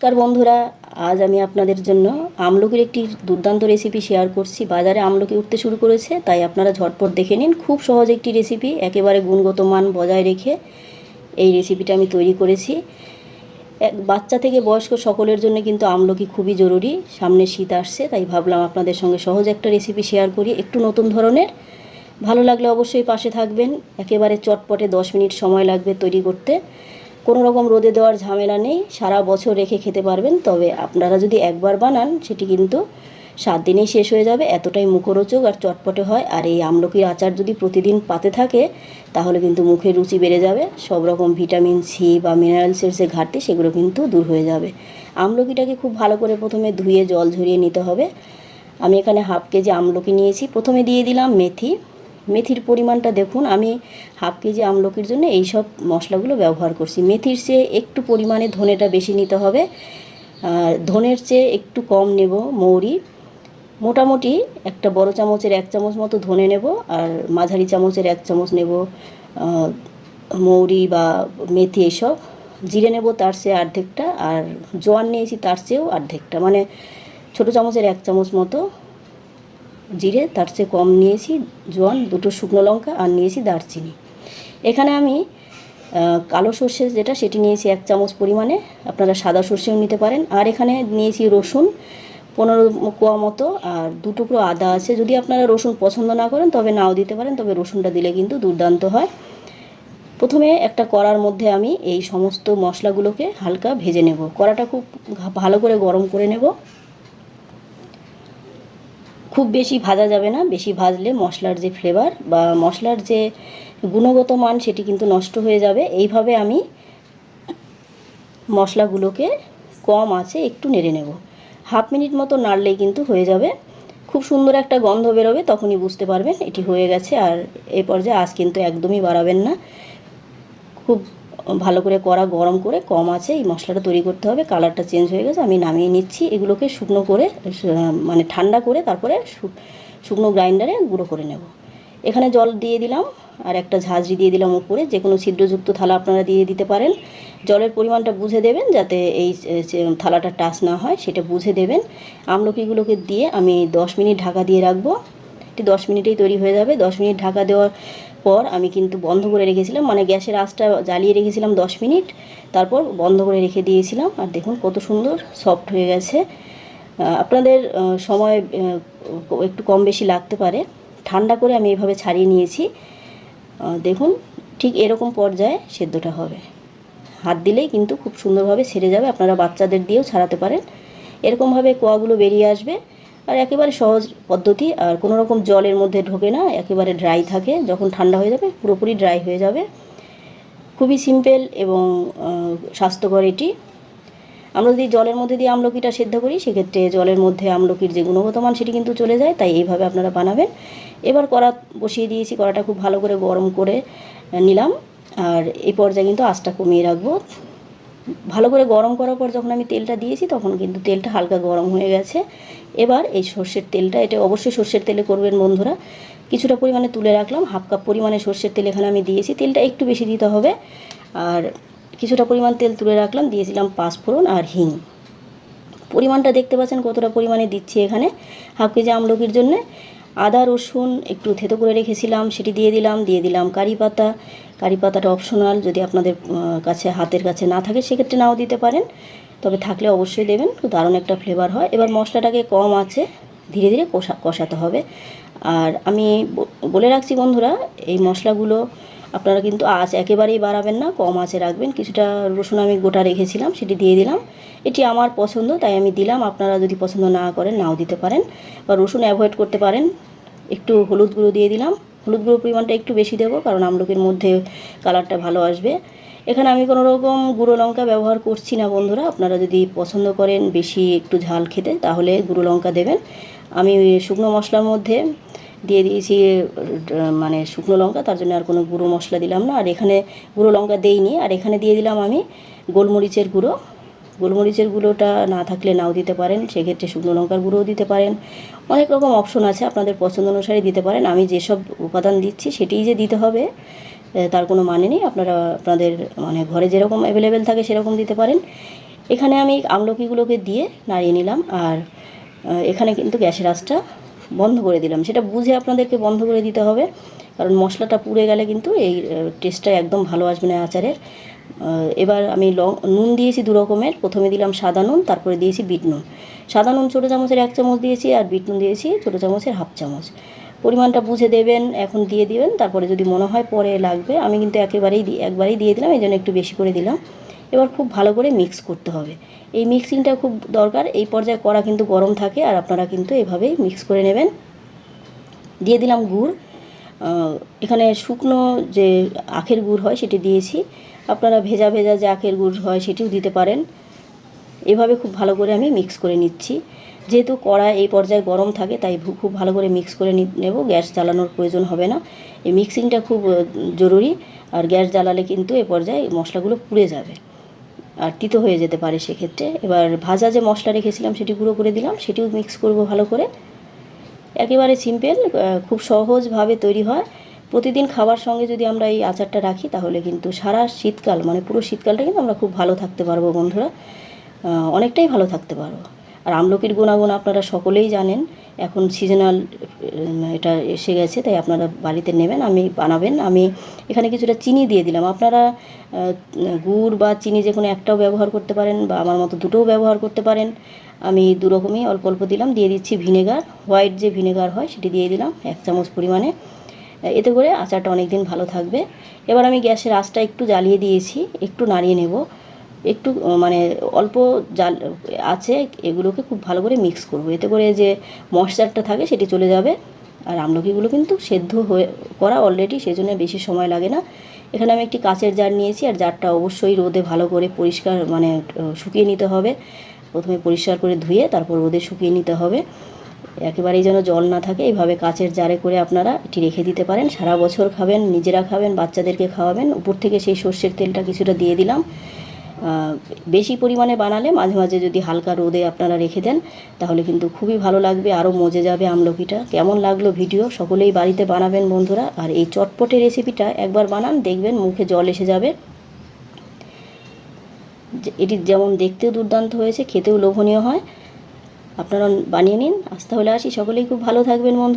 নমস্কার বন্ধুরা, আজ আমি আপনাদের জন্য আমলকির একটি দুর্দান্ত রেসিপি শেয়ার করছি। বাজারে আমলকি উঠতে শুরু করেছে, তাই আপনারা ঝটপট দেখে নিন। খুব সহজ একটি রেসিপি একেবারে গুণগত মান বজায় রেখে এই রেসিপিটা আমি তৈরি করেছি। এক, বাচ্চা থেকে বয়স্ক সকলের জন্য কিন্তু আমলকি খুবই জরুরি। সামনে শীত আসছে, তাই ভাবলাম আপনাদের সঙ্গে সহজ একটা রেসিপি শেয়ার করি। একটু নতুন ধরনের, ভালো লাগলে অবশ্যই পাশে থাকবেন। একেবারে চটপটে দশ মিনিট সময় লাগবে তৈরি করতে। কোনো রকম রোদে দেওয়ার ঝামেলা নেই, সারা বছর রেখে খেতে পারবেন। তবে আপনারা যদি একবার বানান, সেটি কিন্তু সাত দিনেই শেষ হয়ে যাবে, এতটাই মুখরোচক আর চটপটে হয়। আর এই আমলকির আচার যদি প্রতিদিন পাতে থাকে, তাহলে কিন্তু মুখের রুচি বেড়ে যাবে। সব রকম ভিটামিন সি বা মিনারেলসের যে ঘাটতি, সেগুলো কিন্তু দূর হয়ে যাবে। আমলকিটাকে খুব ভালো করে প্রথমে ধুয়ে জল ঝরিয়ে নিতে হবে। আমি এখানে হাফ কেজি আমলকি নিয়েছি। প্রথমে দিয়ে দিলাম মেথি। মেথির পরিমাণটা দেখুন, আমি হাফ কেজি আমলকির জন্য এই সব মশলাগুলো ব্যবহার করছি। মেথির চেয়ে একটু পরিমাণে ধনেটা বেশি নিতে হবে। ধনের চেয়ে একটু কম নেব মৌরি। মোটামুটি একটা বড় চামচের এক চামচ মতো ধনে নেব আর মাঝারি চামচের এক চামচ নেব মৌরি বা মেথি এসব। জিরে নেব তার চেয়ে অর্ধেকটা আর জোয়ান নিয়েছি তার চেয়েও অর্ধেকটা। মানে ছোটো চামচের এক চামচ মতো জিরে, তার চেয়ে কম নিয়েছি জোয়ান দুটো শুকনো লঙ্কা আর নিয়েছি দারচিনি। এখানে আমি কালো সর্ষে যেটা, সেটি নিয়েছি এক চামচ পরিমাণে। আপনারা সাদা সর্ষেও নিতে পারেন। আর এখানে নিয়েছি রসুন, পনেরো কোয়া মতো। আর দু টুকরো আদা আছে। যদি আপনারা রসুন পছন্দ না করেন, তবে নাও দিতে পারেন। তবে রসুনটা দিলে কিন্তু দুর্দান্ত হয়। প্রথমে একটা কড়ার মধ্যে আমি এই সমস্ত মশলাগুলোকে হালকা ভেজে নেব। কড়াটা খুব ভালো করে গরম করে নেব। খুব বেশি ভাজা যাবে না, বেশি ভাজলে মশলার যে ফ্লেভার বা মশলার যে গুণগত মান সেটি কিন্তু নষ্ট হয়ে যাবে। এইভাবে আমি মশলাগুলোকে কম আছে একটু নেড়ে নেব। হাফ মিনিট মতো নাড়লেই কিন্তু হয়ে যাবে। খুব সুন্দর একটা গন্ধ বেরোবে, তখনই বুঝতে পারবেন এটি হয়ে গেছে। আর এই পর্যায়ে আজ কিন্তু একদমই বাড়াবেন না। খুব ভালো করে কড়া গরম করে কম আছে, এই মশলাটা তৈরি করতে হবে, কালারটা চেঞ্জ হয়ে গেছে, আমি নামিয়ে নিচ্ছি, এগুলোকে শুকনো করে মানে ঠান্ডা করে তারপরে শুকনো গ্রাইন্ডারে গুঁড়ো করে নেব। এখানে জল দিয়ে দিলাম, আর একটা ঝাঁঝরি দিয়ে দিলাম উপরে যে কোনো ছিদ্রযুক্ত থালা আপনারা দিয়ে দিতে পারেন। জলের পরিমাণটা বুঝে দেবেন, যাতে এই থালাটা টাচ না হয়, সেটা বুঝে দেবেন। আমলকিগুলোকে দিয়ে আমি দশ মিনিট ঢাকা দিয়ে রাখব। এটি দশ মিনিটেই তৈরি হয়ে যাবে। দশ মিনিট ঢাকা দেওয়ার পর আমি কিন্তু বন্ধ করে রেখেছিলাম মানে গ্যাসের আঁচটা জ্বালিয়ে রেখেছিলাম দশ মিনিট, তারপর বন্ধ করে রেখে দিয়েছিলাম। আর দেখুন কত সুন্দর সফট হয়ে গেছে। আপনাদের সময় একটু কম বেশি লাগতে পারে। ঠান্ডা করে আমি এভাবে ছাড়িয়ে নিয়েছি। দেখুন ঠিক এরকম পর্যায়ে সেদ্ধটা হবে। হাত দিলেই কিন্তু খুব সুন্দরভাবে ছেড়ে যাবে। আপনারা বাচ্চাদের দিয়েও ছাড়াতে পারেন। এরকমভাবে কোয়াগুলো বেরিয়ে আসবে। আর একেবারে সহজ পদ্ধতি, আর কোনো রকম জলের মধ্যে ঢোকে না, একেবারে ড্রাই থাকে। যখন ঠান্ডা হয়ে যাবে, পুরোপুরি ড্রাই হয়ে যাবে। খুবই সিম্পল এবং স্বাস্থ্যকর এটি। আমরা যদি জলের মধ্যে দিয়ে আমলকিটা সেদ্ধ করি, সেক্ষেত্রে জলের মধ্যে আমলকির যে গুণগত মান সেটি কিন্তু চলে যায়। তাই এইভাবে আপনারা বানাবেন। এবার কড়া বসিয়ে দিয়েছি, কড়াটা খুব ভালো করে গরম করে নিলাম। আর এই পর্যায়ে কিন্তু আঁচটা কমিয়ে রাখব। ভালো করে গরম করার পর যখন আমি তেলটা দিয়েছি তখন কিন্তু তেলটা হালকা গরম হয়ে গেছে। এবার এই সর্ষের তেলটা, এটা অবশ্যই সর্ষের তেলে করবেন বন্ধুরা। কিছুটা পরিমাণে তুলে রাখলাম, হাফ কাপ পরিমাণে সর্ষের তেল এখানে আমি দিয়েছি। তেলটা একটু বেশি দিতে হবে। আর কিছুটা পরিমাণ তেল তুলে রাখলাম, দিয়েছিলাম পাঁচফোড়ন আর হিং। পরিমাণটা দেখতে পাচ্ছেন কতটা পরিমাণে দিচ্ছি এখানে, হাফ কেজি আমলকির জন্য। আদা, রসুন একটু থেতো করে রেখেছিলাম, সেটি দিয়ে দিলাম দিয়ে দিলাম কারি পাতা। কারি পাতাটা অপশনাল যদি আপনাদের কাছে, হাতের কাছে না থাকে, সেক্ষেত্রে নাও দিতে পারেন। তবে থাকলে অবশ্যই দেবেন দারুণ একটা ফ্লেভার হয়। এবার মশলাটাকে কম আছে, ধীরে ধীরে কষা, কষাতে হবে। আর আমি বলে রাখছি বন্ধুরা, এই মশলাগুলো আপনারা কিন্তু আঁচ একেবারেই বাড়াবেন না, কম আঁচে রাখবেন। কিছুটা রসুন আমি গোটা রেখেছিলাম, সেটি দিয়ে দিলাম। এটি আমার পছন্দ, তাই আমি দিলাম। আপনারা যদি পছন্দ না করেন, নাও দিতে পারেন। বা রসুন অ্যাভয়েড করতে পারেন। একটু হলুদ গুঁড়ো দিয়ে দিলাম। হলুদ গুঁড়োর পরিমাণটা একটু বেশি দেবো, কারণ আমলকির মধ্যে কালারটা ভালো আসবে। এখানে আমি কোনো রকম গুঁড়ো লঙ্কা ব্যবহার করছি না বন্ধুরা, আপনারা যদি পছন্দ করেন বেশি একটু ঝাল খেতে, তাহলে গুঁড়ো লঙ্কা দেবেন। আমি শুকনো মশলার মধ্যে দিয়ে দিয়েছি মানে শুকনো লঙ্কা, তার জন্য আর কোনো গুঁড়ো মশলা দিলাম না। আর এখানে গুঁড়ো লঙ্কা দেইনি, আর এখানে দিয়ে দিলাম আমি গোলমরিচের গুঁড়ো। গোলমরিচের গুঁড়োটা না থাকলে নাও দিতে পারেন, সেক্ষেত্রে শুকনো লঙ্কার গুঁড়োও দিতে পারেন। অনেক রকম অপশন আছে, আপনাদের পছন্দ অনুসারে দিতে পারেন। আমি যেসব উপাদান দিচ্ছি সেটিই যে দিতে হবে তার কোনো মানে নেই। আপনারা, আপনাদের মানে ঘরে যেরকম অ্যাভেলেবেল থাকে সেরকম দিতে পারেন। এখানে আমি আমলকিগুলোকে দিয়ে নাড়িয়ে নিলাম আর এখানে কিন্তু গ্যাসের আঁচটা বন্ধ করে দিলাম। সেটা বুঝে আপনাদেরকে বন্ধ করে দিতে হবে, কারণ মশলাটা পুড়ে গেলে কিন্তু এই টেস্টটা একদম ভালো আসবে না আচারের। এবার আমি লং নুন দিয়েছি দু রকমের। প্রথমে দিলাম সাদা নুন, তারপরে দিয়েছি বিট নুন। সাদা নুন ছোটো চামচের এক চামচ দিয়েছি আর বিট নুন দিয়েছি ছোটো চামচের হাফ চামচ। পরিমাণটা বুঝে দেবেন, এখন দিয়ে দিবেন। তারপরে যদি মনে হয় পরে লাগবে, আমি কিন্তু একেবারেই একবারেই দিয়ে দিলাম, এই জন্য একটু বেশি করে দিলাম। এবার খুব ভালো করে মিক্স করতে হবে। এই মিক্সিংটা খুব দরকার, এই পর্যায়ে কড়া কিন্তু গরম থাকে, আর আপনারা কিন্তু এভাবেই মিক্স করে নেবেন। দিয়ে দিলাম গুড়। এখানে শুকনো যে আখের গুড় হয়, সেটি দিয়েছি। আপনারা ভেজা ভেজা যে আখের গুড় হয় সেটিও দিতে পারেন। এভাবে খুব ভালো করে আমি মিক্স করে নিচ্ছি। যেহেতু কড়া এই পর্যায়ে গরম থাকে, তাই খুব ভালো করে মিক্স করে নেব। গ্যাস জ্বালানোর প্রয়োজন হবে না। এই মিক্সিংটা খুব জরুরি। আর গ্যাস জ্বালালে কিন্তু এ পর্যায়ে মশলাগুলো পুড়ে যাবে। আর তিতো হয়ে যেতে পারে সেক্ষেত্রে। এবার ভাজা যে মশলা রেখেছিলাম, সেটি গুঁড়ো করে দিলাম। সেটিও মিক্স করব ভালো করে। একেবারে সিম্পল খুব সহজভাবে তৈরি হয়। প্রতিদিন খাবার সঙ্গে যদি আমরা এই আচারটা রাখি, তাহলে কিন্তু সারা শীতকাল মানে পুরো শীতকালটা কিন্তু আমরা খুব ভালো থাকতে পারব বন্ধুরা। অনেকটাই ভালো থাকতে পারব। আর আমলকির গুণাগুণ আপনারা সকলেই জানেন, এখন সিজনাল এটা এসে গেছে, তাই আপনারা বাড়িতে নেবেন, আমি বানাবেন। আমি এখানে কিছুটা চিনি দিয়ে দিলাম। আপনারা গুড় বা চিনি যে কোনো একটাও ব্যবহার করতে পারেন বা আমার মতো দুটোও ব্যবহার করতে পারেন। আমি দু রকমই অল্প অল্প দিলাম, দিয়ে দিচ্ছি ভিনেগার, হোয়াইট যে ভিনেগার হয়, সেটি দিয়ে দিলাম, এক চামচ পরিমাণে। এতে করে আচারটা অনেক দিন ভালো থাকবে। এবার আমি গ্যাসের আঁচটা একটু জ্বালিয়ে দিয়েছি, একটু নাড়িয়ে নেব। একটু মানে অল্প জাল, আছে, এগুলোকে খুব ভালো করে মিক্স করব। এতে করে যে মশলারটা থাকে সেটি চলে যাবে। আর আমলকিগুলো কিন্তু সেদ্ধ হয়ে, করা অলরেডি সেই জন্য বেশি সময় লাগে না। এখানে আমি একটি কাচের জার নিয়েছি, আর জারটা অবশ্যই রোদে ভালো করে পরিষ্কার মানে শুকিয়ে নিতে হবে। প্রথমে পরিষ্কার করে ধুয়ে, তারপর রোদে শুকিয়ে নিতে হবে। একেবারেই যেন জল না থাকে এইভাবে কাচের জারে করে আপনারা এটি রেখে দিতে পারেন। সারা বছর খাবেন, নিজেরা খাবেন, বাচ্চাদেরকে খাওয়াবেন। উপর থেকে সেই সর্ষের তেলটা কিছুটা দিয়ে দিলাম। বেশি পরিমাণে বানালে মাঝে মাঝে যদি হালকা রোদে আপনারা রেখে দেন, তাহলে কিন্তু খুবই ভালো লাগবে আরও মজে যাবে আমলকিটা। কেমন লাগল ভিডিও, সকলেই বাড়িতে বানাবেন বন্ধুরা। আর এই চটপটে রেসিপিটা একবার বানান, দেখবেন মুখে জল এসে যাবে। এটি যেমন দেখতেও দুর্দান্ত হয়েছে, খেতেও লোভনীয় হয়। আপনারা বানিয়ে নিন। আজ তাহলে আসি। সকলেই খুব ভালো থাকবেন বন্ধুরা।